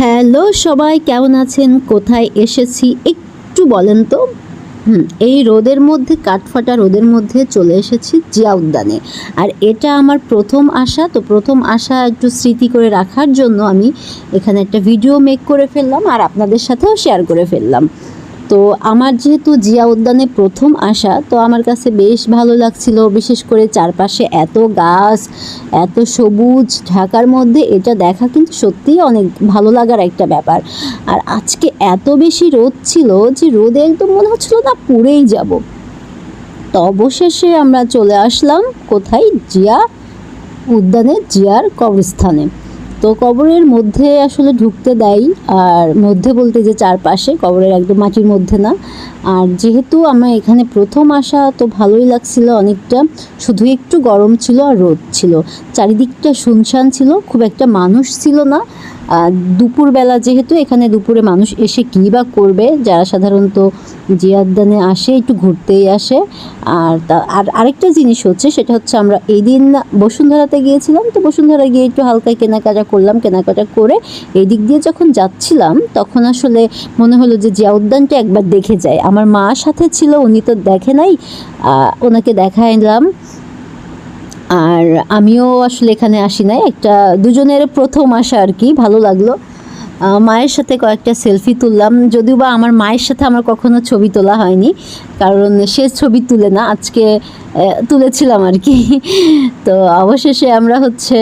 Hello সবাই, কেমন আছেন? কোথায় এসেছি? একটু বলেন তো। হুম, এই রোদের মধ্যে, কাঠফাটা রোদের মধ্যে চলে এসেছি জিয়া উদ্যানে আর এটা আমার প্রথম আশা তো প্রথম আশা একটু স্মৃতি করে রাখার জন্য আমি এখানে একটা ভিডিও মেক করে ফেললাম আর আপনাদের সাথেও শেয়ার করে ফেললাম। তো আমার যেহেতু জিয়া উদ্যানে প্রথম আসা, তো আমার কাছে বেশ ভালো লাগছিল। বিশেষ করে চারপাশে এত গাছ, এত সবুজ ঢাকার মধ্যে এটা দেখা কিন্তু সত্যিই অনেক ভালো লাগার একটা ব্যাপার। আর আজকে এত বেশি রোদ ছিল যে রোদে একদম মনে হচ্ছিল না পুড়েই যাব। তো অবশেষে আমরা চলে আসলাম কোথায়? জিয়া উদ্যানে, জিয়ার কবরস্থানে। তো কবরের মধ্যে আসলে ঢুকতে দেয়, আর মধ্যে বলতে যে চারপাশে, কবরের একদম মাটির মধ্যে না। আর যেহেতু আমার এখানে প্রথম আসা, তো ভালোই লাগছিল অনেকটা। শুধু একটু গরম ছিল আর রোদ ছিল। চারিদিকটা শুনশান ছিল, খুব একটা মানুষ ছিল না। দুপুরবেলা যেহেতু এখানে দুপুরে মানুষ এসে কী বা করবে, যারা সাধারণত জিয়াদ্দানে আসে, একটু ঘুরতেই আসে। আর তা, আর আরেকটা জিনিস হচ্ছে, সেটা হচ্ছে আমরা এই দিন বসুন্ধরাতে গিয়েছিলাম, তো বসুন্ধরা গিয়ে একটু হালকা কেনাকাটা করলাম, কেনাকাটা করে এই দিক দিয়ে যখন যাচ্ছিলাম, তখন আসলে মনে হলো যে জিয়া উদ্যানটা একবার দেখে যায় আমার মা সাথে ছিল, উনি তো দেখে নাই ওনাকে দেখাইলাম। আর আমিও আসলে এখানে আসি নাই। একটা দুজনের প্রথম আসা আর কি, ভালো লাগল। মায়ের সাথে কয়েকটা সেলফি তুললাম, যদিও বা আমার মায়ের সাথে আমার কখনো ছবি তোলা হয়নি, কারণ সে ছবি তুলে না, আজকে তুলেছিলাম আর কি। তো অবশেষে আমরা হচ্ছে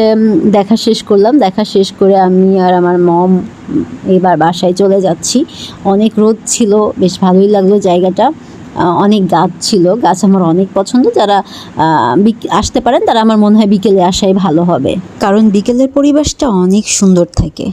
দেখা শেষ করলাম। দেখা শেষ করে আমি আর আমার মম এবার বাসায় চলে যাচ্ছি। অনেক রোদ ছিল, বেশ ভালোই লাগল জায়গাটা। অনেক গাছ ছিল, গাছ আমার অনেক পছন্দ, যারা আসতে পারেন, তারা আমার মনে হয় বিকেলে আসাই ভালো হবে। কারণ বিকেলের পরিবেশটা অনেক সুন্দর থাকে।